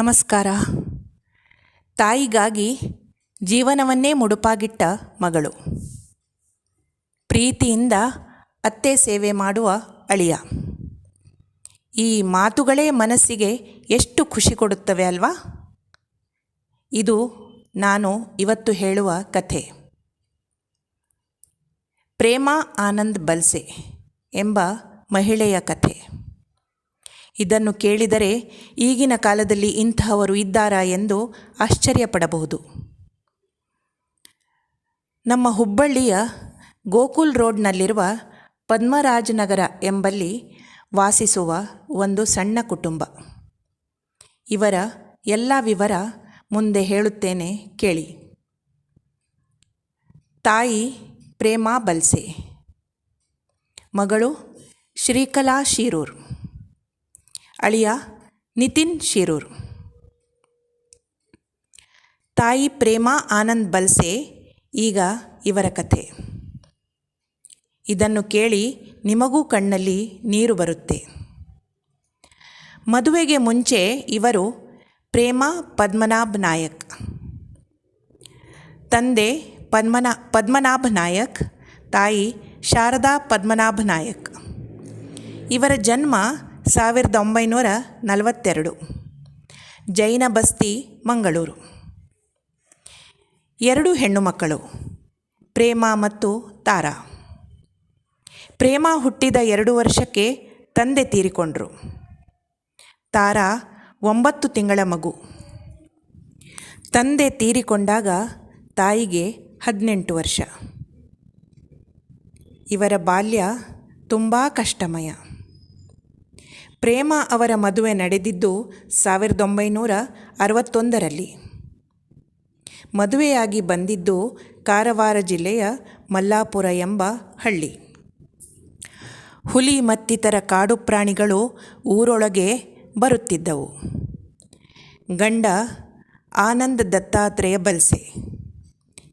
ನಮಸ್ಕಾರ. ತಾಯಿಗಾಗಿ ಜೀವನವನ್ನೇ ಮುಡುಪಾಗಿಟ್ಟ ಮಗಳು. ಪ್ರೀತಿಯಿಂದ ಅತ್ತೆ ಸೇವೆ ಮಾಡುವ ಅಳಿಯ. ಈ ಮಾತುಗಳೇ ಮನಸ್ಸಿಗೆ ಎಷ್ಟು ಖುಷಿ ಕೊಡುತ್ತವೆ ಅಲ್ವಾ? ಇದು ನಾನು ಇವತ್ತು ಹೇಳುವ ಕಥೆ. ಪ್ರೇಮ ಆನಂದ್ ಬಲ್ಸೆ ಎಂಬ ಮಹಿಳೆಯ ಕಥೆ. ಇದನ್ನು ಕೇಳಿದರೆ ಈಗಿನ ಕಾಲದಲ್ಲಿ ಇಂತಹವರು ಇದ್ದಾರಾ ಎಂದು ಆಶ್ಚರ್ಯಪಡಬಹುದು. ನಮ್ಮ ಹುಬ್ಬಳ್ಳಿಯ ಗೋಕುಲ್ ರೋಡ್ನಲ್ಲಿರುವ ಪದ್ಮರಾಜನಗರ ಎಂಬಲ್ಲಿ ವಾಸಿಸುವ ಒಂದು ಸಣ್ಣ ಕುಟುಂಬ. ಇವರ ಎಲ್ಲ ವಿವರ ಮುಂದೆ ಹೇಳುತ್ತೇನೆ ಕೇಳಿ. ತಾಯಿ ಪ್ರೇಮಾ ಬಲ್ಸೆ. ಮಗಳು ಶ್ರೀಕಲಾ ಶೀರೂರ್. ಅಳಿಯ ನಿತಿನ್ ಶಿರೂರ್. ತಾಯಿ ಪ್ರೇಮಾ ಆನಂದ್ ಬಲ್ಸೆ, ಈಗ ಇವರ ಕಥೆ. ಇದನ್ನು ಕೇಳಿ ನಿಮಗೂ ಕಣ್ಣಲ್ಲಿ ನೀರು ಬರುತ್ತೆ. ಮದುವೆಗೆ ಮುಂಚೆ ಇವರು ಪ್ರೇಮ ಪದ್ಮನಾಭ್ ನಾಯಕ್. ತಂದೆ ಪದ್ಮನಾ, ಪದ್ಮನಾಭ ನಾಯಕ್, ತಾಯಿ ಶಾರದಾ ಪದ್ಮನಾಭ ನಾಯಕ್. ಇವರ ಜನ್ಮ ಸಾವಿರದ ಒಂಬೈನೂರ ನಲವತ್ತೆರಡು. ಜೈನ ಬಸ್ತಿ, ಮಂಗಳೂರು. ಎರಡು ಹೆಣ್ಣು ಮಕ್ಕಳು, ಪ್ರೇಮ ಮತ್ತು ತಾರಾ. ಪ್ರೇಮ ಹುಟ್ಟಿದ ಎರಡು ವರ್ಷಕ್ಕೆ ತಂದೆ ತೀರಿಕೊಂಡರು. ತಾರಾ ಒಂಬತ್ತು ತಿಂಗಳ ಮಗು. ತಂದೆ ತೀರಿಕೊಂಡಾಗ ತಾಯಿಗೆ ಹದಿನೆಂಟು ವರ್ಷ. ಇವರ ಬಾಲ್ಯ ತುಂಬ ಕಷ್ಟಮಯ. ಪ್ರೇಮ ಅವರ ಮದುವೆ ನಡೆದಿದ್ದು ಸಾವಿರದ ಒಂಬೈನೂರ ಅರವತ್ತೊಂದರಲ್ಲಿ. ಮದುವೆಯಾಗಿ ಬಂದಿದ್ದು ಕಾರವಾರ ಜಿಲ್ಲೆಯ ಮಲ್ಲಾಪುರ ಎಂಬ ಹಳ್ಳಿ. ಹುಲಿ ಮತ್ತಿತರ ಕಾಡು ಪ್ರಾಣಿಗಳು ಊರೊಳಗೆ ಬರುತ್ತಿದ್ದವು. ಗಂಡ ಆನಂದ್ ದತ್ತಾತ್ರೇಯ ಬಲ್ಸೆ.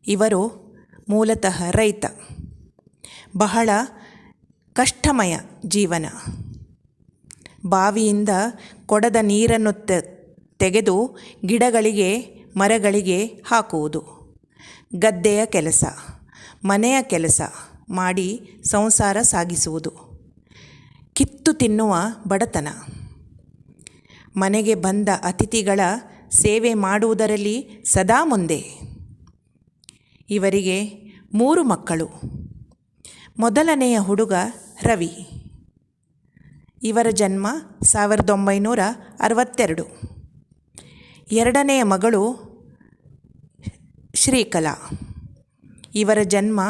ಇವರು ಮೂಲತಃ ರೈತ. ಬಹಳ ಕಷ್ಟಮಯ ಜೀವನ. ಬಾವಿಯಿಂದ ಕೊಡದ ನೀರನ್ನು ತೆಗೆದು ಗಿಡಗಳಿಗೆ, ಮರಗಳಿಗೆ ಹಾಕುವುದು. ಗದ್ದೆಯ ಕೆಲಸ, ಮನೆಯ ಕೆಲಸ ಮಾಡಿ ಸಂಸಾರ ಸಾಗಿಸುವುದು. ಕಿತ್ತು ತಿನ್ನುವ ಬಡತನ. ಮನೆಗೆ ಬಂದ ಅತಿಥಿಗಳ ಸೇವೆ ಮಾಡುವುದರಲ್ಲಿ ಸದಾ ಮುಂದೆ. ಇವರಿಗೆ ಮೂರು ಮಕ್ಕಳು. ಮೊದಲನೆಯ ಹುಡುಗ ರವಿ. ಇವರ ಜನ್ಮ ಸಾವಿರದ ಒಂಬೈನೂರ ಅರವತ್ತೆರಡು. ಎರಡನೆಯ ಮಗಳು ಶ್ರೀಕಲಾ. ಇವರ ಜನ್ಮ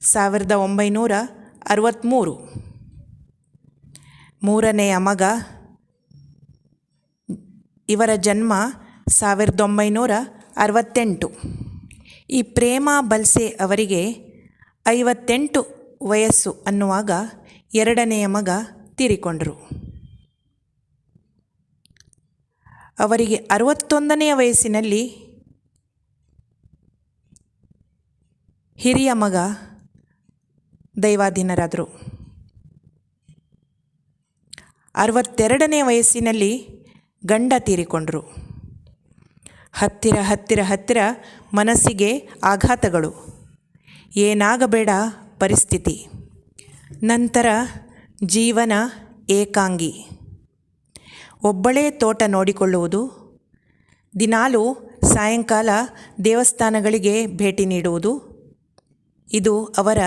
ಸಾವಿರದ ಒಂಬೈನೂರ ಅರವತ್ತ್ಮೂರು. ಮೂರನೆಯ ಮಗ ಇವರ ಜನ್ಮ ಸಾವಿರದ ಒಂಬೈನೂರ ಅರವತ್ತೆಂಟು. ಈ ಪ್ರೇಮ ಬಲ್ಸೆ ಅವರಿಗೆ ಐವತ್ತೆಂಟು ವಯಸ್ಸು ಅನ್ನುವಾಗ ಎರಡನೆಯ ಮಗ ತೀರಿಕೊಂಡರು ಅವರಿಗೆ ಅರವತ್ತೊಂದನೆಯ ವಯಸ್ಸಿನಲ್ಲಿ ಹಿರಿಯ ಮಗ ದೈವಾಧೀನರಾದರು. ಅರವತ್ತೆರಡನೇ ವಯಸ್ಸಿನಲ್ಲಿ ಗಂಡ ತೀರಿಕೊಂಡರು. ಹತ್ತಿರ ಹತ್ತಿರ ಹತ್ತಿರ ಮನಸ್ಸಿಗೆ ಆಘಾತಗಳು. ಏನಾಗಬೇಡ ಪರಿಸ್ಥಿತಿ. ನಂತರ ಜೀವನ ಏಕಾಂಗಿ. ಒಬ್ಬಳೇ ತೋಟ ನೋಡಿಕೊಳ್ಳುವುದು, ದಿನಾಲೂ ಸಾಯಂಕಾಲ ದೇವಸ್ಥಾನಗಳಿಗೆ ಭೇಟಿ ನೀಡುವುದು, ಇದು ಅವರ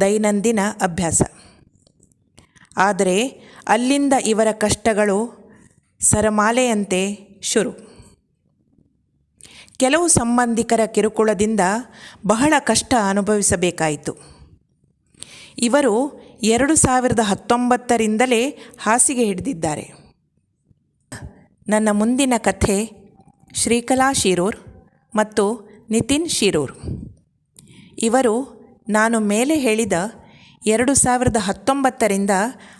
ದೈನಂದಿನ ಅಭ್ಯಾಸ. ಆದರೆ ಅಲ್ಲಿಂದ ಇವರ ಕಷ್ಟಗಳು ಸರಮಾಲೆಯಂತೆ ಶುರು. ಕೆಲವು ಸಂಬಂಧಿಕರ ಕಿರುಕುಳದಿಂದ ಬಹಳ ಕಷ್ಟ ಅನುಭವಿಸಬೇಕಾಯಿತು. ಇವರು ಎರಡು ಸಾವಿರದ ಹತ್ತೊಂಬತ್ತರಿಂದಲೇ ಹಾಸಿಗೆ ಹಿಡಿದಿದ್ದಾರೆ. ನನ್ನ ಮುಂದಿನ ಕಥೆ ಶ್ರೀಕಲಾ ಶಿರೂರ್ ಮತ್ತು ನಿತಿನ್ ಶಿರೂರ್. ಇವರು ನಾನು ಮೇಲೆ ಹೇಳಿದ ಎರಡು ಸಾವಿರದ ಹತ್ತೊಂಬತ್ತರಿಂದ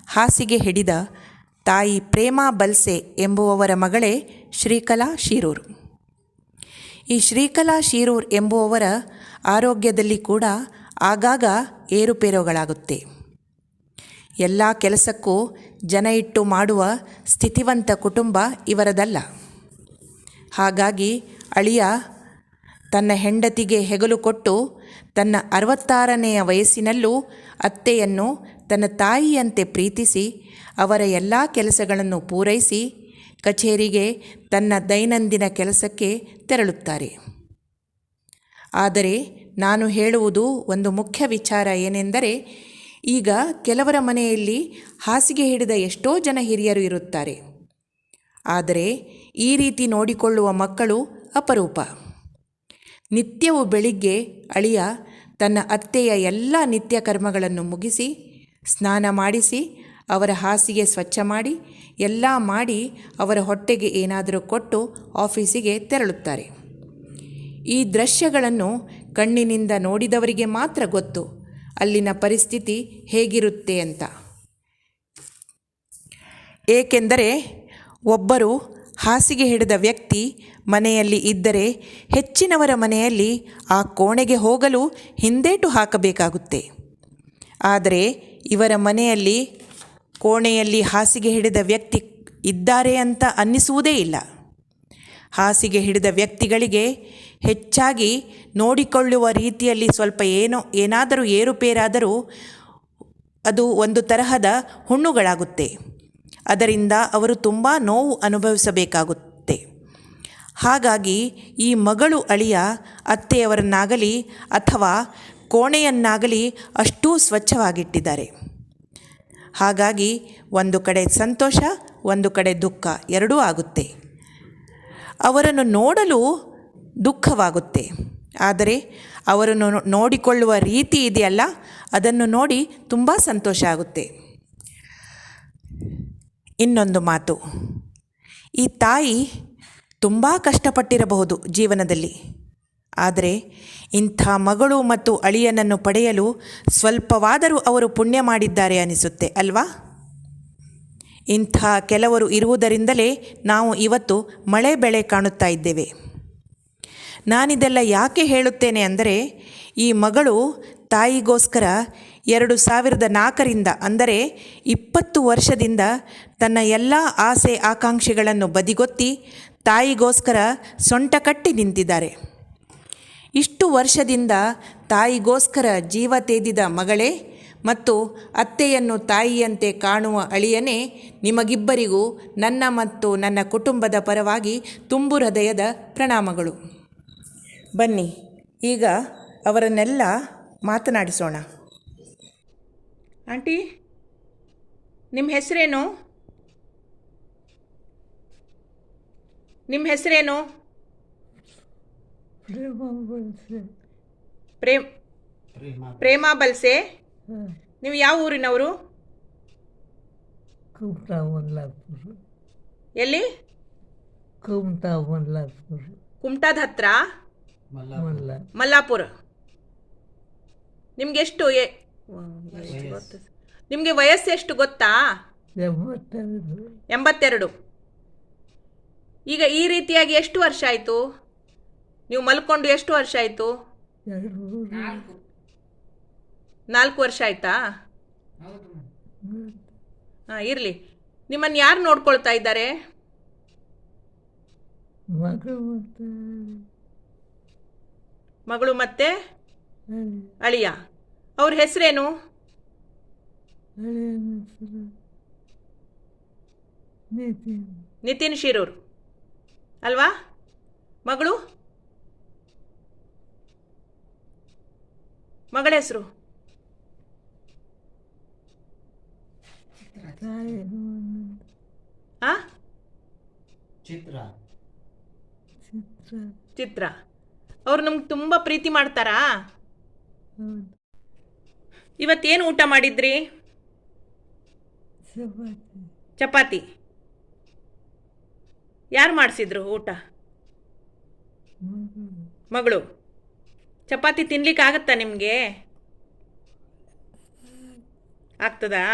ಹಾಸಿಗೆ ಹಿಡಿದ ತಾಯಿ ಪ್ರೇಮಾ ಬಲ್ಸೆ ಎಂಬುವವರ ಮಗಳೇ ಶ್ರೀಕಲಾ ಶಿರೂರ್. ಈ ಶ್ರೀಕಲಾ ಶಿರೂರ್ ಎಂಬುವವರ ಆರೋಗ್ಯದಲ್ಲಿ ಕೂಡ ಆಗಾಗ ಏರುಪೇರುಗಳಾಗುತ್ತೆ. ಎಲ್ಲ ಕೆಲಸಕ್ಕೂ ಜನ ಇಟ್ಟು ಮಾಡುವ ಸ್ಥಿತಿವಂತ ಕುಟುಂಬ ಇವರದಲ್ಲ. ಹಾಗಾಗಿ ಅಳಿಯ ತನ್ನ ಹೆಂಡತಿಗೆ ಹೆಗಲು ಕೊಟ್ಟು ತನ್ನ ಅರವತ್ತಾರನೆಯ ವಯಸ್ಸಿನಲ್ಲೂ ಅತ್ತೆಯನ್ನು ತನ್ನ ತಾಯಿಯಂತೆ ಪ್ರೀತಿಸಿ ಅವರ ಎಲ್ಲ ಕೆಲಸಗಳನ್ನು ಪೂರೈಸಿ ಕಚೇರಿಗೆ ತನ್ನ ದೈನಂದಿನ ಕೆಲಸಕ್ಕೆ ತೆರಳುತ್ತಾರೆ. ಆದರೆ ನಾನು ಹೇಳುವುದು ಒಂದು ಮುಖ್ಯ ವಿಚಾರ ಏನೆಂದರೆ ಈಗ ಕೆಲವರ ಮನೆಯಲ್ಲಿ ಹಾಸಿಗೆ ಹಿಡಿದ ಎಷ್ಟೋ ಜನ ಹಿರಿಯರು ಇರುತ್ತಾರೆ. ಆದರೆ ಈ ರೀತಿ ನೋಡಿಕೊಳ್ಳುವ ಮಕ್ಕಳು ಅಪರೂಪ. ನಿತ್ಯವೂ ಬೆಳಿಗ್ಗೆ ಅಳಿಯ ತನ್ನ ಅತ್ತೆಯ ಎಲ್ಲ ನಿತ್ಯ ಕರ್ಮಗಳನ್ನು ಮುಗಿಸಿ, ಸ್ನಾನ ಮಾಡಿಸಿ, ಅವರ ಹಾಸಿಗೆ ಸ್ವಚ್ಛ ಮಾಡಿ, ಎಲ್ಲ ಮಾಡಿ ಅವರ ಹೊಟ್ಟೆಗೆ ಏನಾದರೂ ಕೊಟ್ಟು ಆಫೀಸಿಗೆ ತೆರಳುತ್ತಾರೆ. ಈ ದೃಶ್ಯಗಳನ್ನು ಕಣ್ಣಿನಿಂದ ನೋಡಿದವರಿಗೆ ಮಾತ್ರ ಗೊತ್ತು. ಅಲ್ಲಿನ ಪರಿಸ್ಥಿತಿ ಹೇಗಿರುತ್ತೆ ಅಂತ. ಏಕೆಂದರೆ ಒಬ್ಬರು ಹಾಸಿಗೆ ಹಿಡಿದ ವ್ಯಕ್ತಿ ಮನೆಯಲ್ಲಿ ಇದ್ದರೆ ಹೆಚ್ಚಿನವರ ಮನೆಯಲ್ಲಿ ಆ ಕೋಣೆಗೆ ಹೋಗಲು ಹಿಂದೇಟು ಹಾಕಬೇಕಾಗುತ್ತೆ. ಆದರೆ ಇವರ ಮನೆಯಲ್ಲಿ ಕೋಣೆಯಲ್ಲಿ ಹಾಸಿಗೆ ಹಿಡಿದ ವ್ಯಕ್ತಿ ಇದ್ದಾರೆ ಅಂತ ಅನ್ನಿಸುವುದೇ ಇಲ್ಲ. ಹಾಸಿಗೆ ಹಿಡಿದ ವ್ಯಕ್ತಿಗಳಿಗೆ ಹೆಚ್ಚಾಗಿ ನೋಡಿಕೊಳ್ಳುವ ರೀತಿಯಲ್ಲಿ ಸ್ವಲ್ಪ ಏನೋ, ಏನಾದರೂ ಏರುಪೇರಾದರೂ ಅದು ಒಂದು ತರಹದ ಹುಣ್ಣುಗಳಾಗುತ್ತೆ. ಅದರಿಂದ ಅವರು ತುಂಬ ನೋವು ಅನುಭವಿಸಬೇಕಾಗುತ್ತೆ. ಹಾಗಾಗಿ ಈ ಮಗಳು ಅಳಿಯ ಅತ್ತೆಯವರನ್ನಾಗಲಿ ಅಥವಾ ಕೋಣೆಯನ್ನಾಗಲಿ ಅಷ್ಟೂ ಸ್ವಚ್ಛವಾಗಿಟ್ಟಿದ್ದಾರೆ. ಹಾಗಾಗಿ ಒಂದು ಕಡೆ ಸಂತೋಷ, ಒಂದು ಕಡೆ ದುಃಖ ಎರಡೂ ಆಗುತ್ತೆ. ಅವರನ್ನು ನೋಡಲು ದುಃಖವಾಗುತ್ತೆ. ಆದರೆ ಅವರನ್ನು ನೋಡಿಕೊಳ್ಳುವ ರೀತಿ ಇದೆಯಲ್ಲ, ಅದನ್ನು ನೋಡಿ ತುಂಬ ಸಂತೋಷ ಆಗುತ್ತೆ. ಇನ್ನೊಂದು ಮಾತು. ಈ ತಾಯಿ ತುಂಬ ಕಷ್ಟಪಟ್ಟಿರಬಹುದು ಜೀವನದಲ್ಲಿ. ಆದರೆ ಇಂಥ ಮಗಳು ಮತ್ತು ಅಳಿಯನನ್ನು ಪಡೆಯಲು ಸ್ವಲ್ಪವಾದರೂ ಅವರು ಪುಣ್ಯ ಮಾಡಿದ್ದಾರೆ ಅನಿಸುತ್ತೆ, ಅಲ್ವಾ? ಇಂಥ ಕೆಲವರು ಇರುವುದರಿಂದಲೇ ನಾವು ಇವತ್ತು ಮಳೆ ಬೆಳೆ ಕಾಣುತ್ತಾ ಇದ್ದೇವೆ. ನಾನಿದೆಲ್ಲ ಯಾಕೆ ಹೇಳುತ್ತೇನೆ ಅಂದರೆ, ಈ ಮಗಳು ತಾಯಿಗೋಸ್ಕರ ಎರಡು ಸಾವಿರದ ನಾಲ್ಕರಿಂದ ಅಂದರೆ ಇಪ್ಪತ್ತು ವರ್ಷದಿಂದ ತನ್ನ ಎಲ್ಲ ಆಸೆ ಆಕಾಂಕ್ಷೆಗಳನ್ನು ಬದಿಗೊತ್ತಿ ತಾಯಿಗೋಸ್ಕರ ಸೊಂಟ ಕಟ್ಟಿ ನಿಂತಿದ್ದಾರೆ. ಇಷ್ಟು ವರ್ಷದಿಂದ ತಾಯಿಗೋಸ್ಕರ ಜೀವ ತೇದಿದ ಮಗಳೇ ಮತ್ತು ಅತ್ತೆಯನ್ನು ತಾಯಿಯಂತೆ ಕಾಣುವ ಅಳಿಯನೇ ನಿಮಗಿಬ್ಬರಿಗೂ ನನ್ನ ಮತ್ತು ನನ್ನ ಕುಟುಂಬದ ಪರವಾಗಿ ತುಂಬು ಹೃದಯದ ಪ್ರಣಾಮಗಳು. ಬನ್ನಿ ಈಗ ಅವರನ್ನೆಲ್ಲ ಮಾತನಾಡಿಸೋಣ. ಆಂಟಿ ನಿಮ್ಮ ಹೆಸರೇನು? ನಿಮ್ಮ ಹೆಸರೇನು? ಪ್ರೇಮ ಬಲ್ಸೆ. ಪ್ರೇಮ್ ಪ್ರೇಮಾ ಬಲ್ಸೆ. ನೀವು ಯಾವ ಊರಿನವರು? ಕುಮಟಾ ಮಲ್ಲಾಪುರ ಎಲ್ಲಿ? ಕುಮಟಾ ಮಲ್ಲಾಪುರ ಕುಮಟಾದ ಹತ್ರ? ಮಲ್ಲಾಪುರ. ನಿಮ್ಗೆ ಎಷ್ಟು ನಿಮಗೆ ವಯಸ್ಸು ಎಷ್ಟು ಗೊತ್ತಾ? ಎಂಬತ್ತೆರಡು. ಈಗ ಈ ರೀತಿಯಾಗಿ ಎಷ್ಟು ವರ್ಷ ಆಯಿತು? ನೀವು ಮಲ್ಕೊಂಡು ಎಷ್ಟು ವರ್ಷ ಆಯಿತು? ನಾಲ್ಕು. ವರ್ಷ ಆಯ್ತಾ? ಹಾಂ ಇರಲಿ. ನಿಮ್ಮನ್ನು ಯಾರು ನೋಡ್ಕೊಳ್ತಾ ಇದ್ದಾರೆ? ಮಗಳು ಮತ್ತೆ? ಅಳಿಯ. ಅವ್ರ ಹೆಸರೇನು? ನಿತಿನ್ ಶಿರೂರು. ಅಲ್ವಾ? ಮಗಳು? ಮಗಳ ಹೆಸರು? ಚಿತ್ರ. ಚಿತ್ರ. ಅವ್ರು ನಮ್ಗೆ ತುಂಬ ಪ್ರೀತಿ ಮಾಡ್ತಾರಾ? ಇವತ್ತೇನು ಊಟ ಮಾಡಿದ್ರಿ? ಚಪಾತಿ. ಯಾರು ಮಾಡಿಸಿದ್ರು ಊಟ? ಮಗಳು. ಚಪಾತಿ ತಿನ್ಲಿಕ್ಕೆ ಆಗತ್ತಾ ನಿಮಗೆ? ಆಗ್ತದಾ?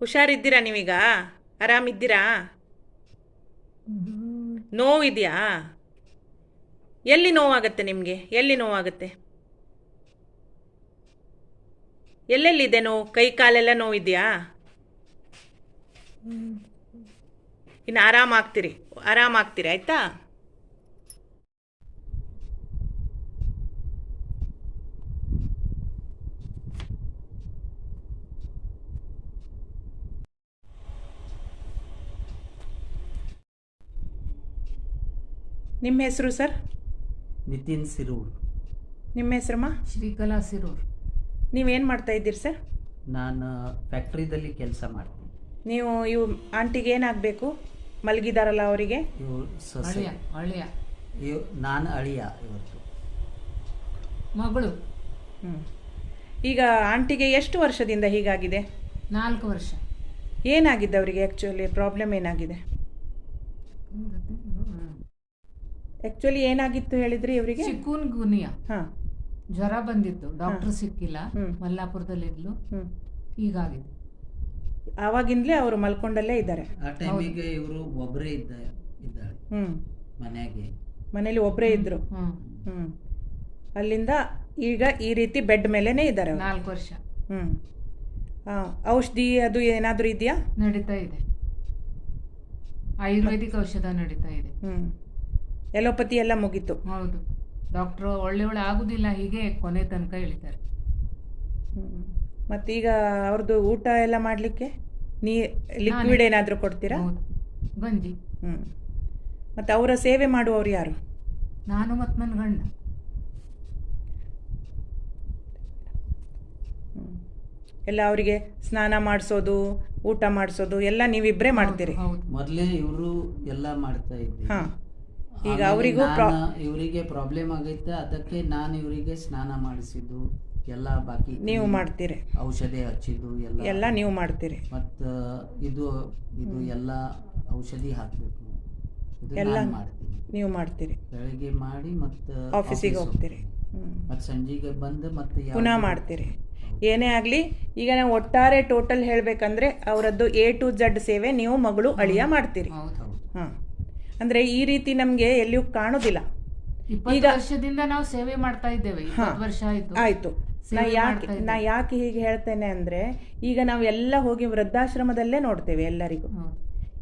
ಹುಷಾರಿದ್ದೀರಾ ನೀವೀಗ? ಆರಾಮಿದ್ದೀರಾ? ನೋವಿದೆಯಾ? ಎಲ್ಲಿ ನೋವಾಗತ್ತೆ ನಿಮಗೆ? ಎಲ್ಲಿ ನೋವಾಗತ್ತೆ? ಎಲ್ಲೆಲ್ಲಿದೆ ನೋವು? ಕೈ ಕಾಲೆಲ್ಲ ನೋವಿದೆಯಾ? ಇನ್ನು ಆರಾಮಾಗ್ತೀರಿ. ಆರಾಮಾಗ್ತೀರಿ ಆಯಿತಾ? ನಿಮ್ಮ ಹೆಸರು ಸರ್? ನಿತಿನ್ ಸಿರೂರ್. ನಿಮ್ಮ ಹೆಸರಮ್ಮ? ಶ್ರೀಕಲಾ ಸಿರೂರ್. ನೀವೇನು ಮಾಡ್ತಾ ಇದ್ದೀರಿ ಸರ್? ನಾನು ಫ್ಯಾಕ್ಟ್ರಿದಲ್ಲಿ ಕೆಲಸ ಮಾಡ್ತೀನಿ. ನೀವು ಇವು ಆಂಟಿಗೆ ಏನಾಗಬೇಕು? ಮಲಗಿದಾರಲ್ಲ ಅವರಿಗೆ? ಸೊಸೆ. ಅಳಿಯ ಅಳಿಯ. ಇವ್ ನಾನು ಅಳಿಯ ಇವತ್ತು. ಮಗಳು. ಹ್ಞೂ ಈಗ ಆಂಟಿಗೆ ಎಷ್ಟು ವರ್ಷದಿಂದ ಹೀಗಾಗಿದೆ? ನಾಲ್ಕು ವರ್ಷ. ಏನಾಗಿದೆ ಅವರಿಗೆ ಆ್ಯಕ್ಚುಲಿ ಪ್ರಾಬ್ಲಮ್ ಏನಾಗಿದೆ? ಆ್ಯಕ್ಚುಲಿ ಏನಾಗಿತ್ತು ಹೇಳಿದ್ರಿ ಇವರಿಗೆ? ಚಿಕೂನ್ ಗುನಿಯಾ ಹಾಂ. ಜ್ವರ ಬಂದಿತ್ತು. ಡಾಕ್ಟರ್ ಸಿಕ್ಕಿಲ್ಲ. ಮಲ್ಲಾಪುರದಲ್ಲಿ ಇದ್ಲು ಹ್ಞೂ ಹೀಗಾಗಿದೆ. ಆವಾಗಿಂದಲೇ ಅವರು ಮಲ್ಕೊಂಡಲ್ಲೇ ಇದ್ದಾರೆ. ಆ ಟೈಮಿಗೆ ಇವರು ಒಬ್ಬರೇ ಇದ್ದ ಇದ್ದಾಳೆ ಹ್ಞೂ ಮನೆಗೆ. ಮನೇಲಿ ಒಬ್ಬರೇ ಇದ್ದರು ಹ್ಮ್. ಹ್ಞೂ ಅಲ್ಲಿಂದ ಈಗ ಈ ರೀತಿ ಬೆಡ್ ಮೇಲೇ ಇದ್ದಾರೆ ನಾಲ್ಕು ವರ್ಷ. ಹ್ಞೂ ಹಾಂ ಔಷಧಿ ಅದು ಏನಾದರೂ ಇದೆಯಾ? ನಡೀತಾ ಇದೆ. ಆಯುರ್ವೇದಿಕ್ ಔಷಧ ನಡೀತಾ ಇದೆ. ಹ್ಞೂ ಎಲೋಪತಿ ಎಲ್ಲ ಮುಗೀತು. ಹೌದು. ಡಾಕ್ಟ್ರು ಒಳ್ಳೆ ಒಳ್ಳೆ ಆಗುದಿಲ್ಲ ಹೀಗೆ ಕೊನೆ ತನಕ ಹೇಳ್ತಾರೆ. ಮತ್ತೀಗ ಅವ್ರದ್ದು ಊಟ ಎಲ್ಲ ಮಾಡಲಿಕ್ಕೆ? ನೀ ಲಿಕ್ವಿಡ್ ಏನಾದರೂ ಕೊಡ್ತೀರಾ? ಹೌದು. ಗಂಜಿ. ಹ್ಞೂ ಮತ್ತು ಅವರ ಸೇವೆ ಮಾಡುವವರು ಯಾರು? ನಾನು ಮತ್ತು ನನ್ನ ಗಂಡ. ಎಲ್ಲ ಅವರಿಗೆ ಸ್ನಾನ ಮಾಡಿಸೋದು ಊಟ ಮಾಡಿಸೋದು ಎಲ್ಲ ನೀವಿಬ್ಬರೇ ಮಾಡ್ತೀರಿ? ಹೌದು. ಮೊದಲೇ ಇವರು ಎಲ್ಲ ಮಾಡ್ತಾ ಇದ್ದೀವಿ ಹಾಂ. ಈಗ ಅವರಿಗೂ ಇವರಿಗೆ ಪ್ರಾಬ್ಲಮ್ ಆಗೈತೆ ಅದಕ್ಕೆ ನಾನು ಇವರಿಗೆ ಸ್ನಾನ ಮಾಡಿಸಿದ್ದು ಎಲ್ಲ ಬಾಕಿ ನೀವು ಮಾಡ್ತೀರಿ. ಔಷಧಿ ಹಚ್ಚಿದ್ದು ಎಲ್ಲ. ಎಲ್ಲ ನೀವು ಮಾಡ್ತೀರಿ. ಮತ್ತು ಇದು ಇದು ಎಲ್ಲ ಔಷಧಿ ಹಾಕಬೇಕು. ಎಲ್ಲ ಮಾಡ್ತೀನಿ. ನೀವು ಮಾಡ್ತೀರಿ. ಬೆಳಿಗ್ಗೆ ಮಾಡಿ ಮತ್ತು ಆಫೀಸಿಗೆ ಹೋಗ್ತೀರಿ. ಮತ್ತು ಸಂಜೆಗೆ ಬಂದು ಮತ್ತೆ ಪುನಃ ಮಾಡ್ತೀರಿ. ಏನೇ ಆಗಲಿ ಈಗ ನಾವು ಒಟ್ಟಾರೆ ಟೋಟಲ್ ಹೇಳಬೇಕಂದ್ರೆ ಅವರದ್ದು ಎ ಟು ಜಡ್ ಸೇವೆ ನೀವು ಮಗಳು ಅಳಿಯ ಮಾಡ್ತೀರಿ. ಹಾಂ ಅಂದರೆ ಈ ರೀತಿ ನಮಗೆ ಎಲ್ಲಿಯೂ ಕಾಣೋದಿಲ್ಲ. ಈಗ ವರ್ಷದಿಂದ ನಾವು ಸೇವೆ ಮಾಡ್ತಾ ಇದ್ದೇವೆ ವರ್ಷ ಆಯ್ತು. ಆಯಿತು. ನಾ ಯಾಕೆ ನಾ ಯಾಕೆ ಹೀಗೆ ಹೇಳ್ತೇನೆ ಅಂದ್ರೆ ಈಗ ನಾವೆಲ್ಲ ಹೋಗಿ ವೃದ್ಧಾಶ್ರಮದಲ್ಲೇ ನೋಡ್ತೇವೆ ಎಲ್ಲರಿಗೂ.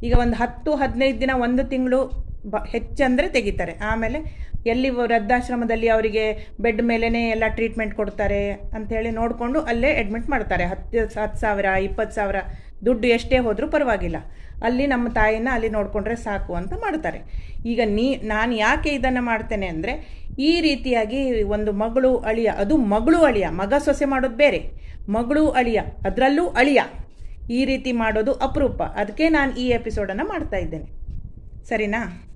ಈಗ ಒಂದು ಹತ್ತು ಹದಿನೈದು ದಿನ ಒಂದು ತಿಂಗಳು ಬ ಹೆಚ್ಚಂದರೆ ತೆಗಿತಾರೆ. ಆಮೇಲೆ ಎಲ್ಲಿ ವೃದ್ಧಾಶ್ರಮದಲ್ಲಿ ಅವರಿಗೆ ಬೆಡ್ ಮೇಲೇ ಎಲ್ಲ ಟ್ರೀಟ್ಮೆಂಟ್ ಕೊಡ್ತಾರೆ ಅಂಥೇಳಿ ನೋಡಿಕೊಂಡು ಅಲ್ಲೇ ಅಡ್ಮಿಟ್ ಮಾಡ್ತಾರೆ. ಹತ್ತು ಹತ್ತು ಸಾವಿರ, ಇಪ್ಪತ್ತು ಸಾವಿರ ದುಡ್ಡು ಎಷ್ಟೇ ಹೋದರೂ ಪರವಾಗಿಲ್ಲ. ಅಲ್ಲಿ ನಮ್ಮ ತಾಯಿನ ಅಲ್ಲಿ ನೋಡಿಕೊಂಡ್ರೆ ಸಾಕು ಅಂತ ಮಾಡ್ತಾರೆ. ಈಗ ನೀ, ನಾನು ಯಾಕೆ ಇದನ್ನು ಮಾಡ್ತೇನೆ ಅಂದರೆ, ಈ ರೀತಿಯಾಗಿ ಒಂದು ಮಗಳು ಅಳಿಯ, ಅದು ಮಗಳು ಅಳಿಯ, ಮಗ ಸೊಸೆ ಮಾಡೋದು ಬೇರೆ. ಮಗಳು ಅಳಿಯ, ಅದರಲ್ಲೂ ಅಳಿಯ. ಈ ರೀತಿ ಮಾಡೋದು ಅಪರೂಪ. ಅದಕ್ಕೆ ನಾನು ಈ ಎಪಿಸೋಡನ್ನು ಮಾಡ್ತಾ ಇದ್ದೇನೆ. ಸರಿನಾ?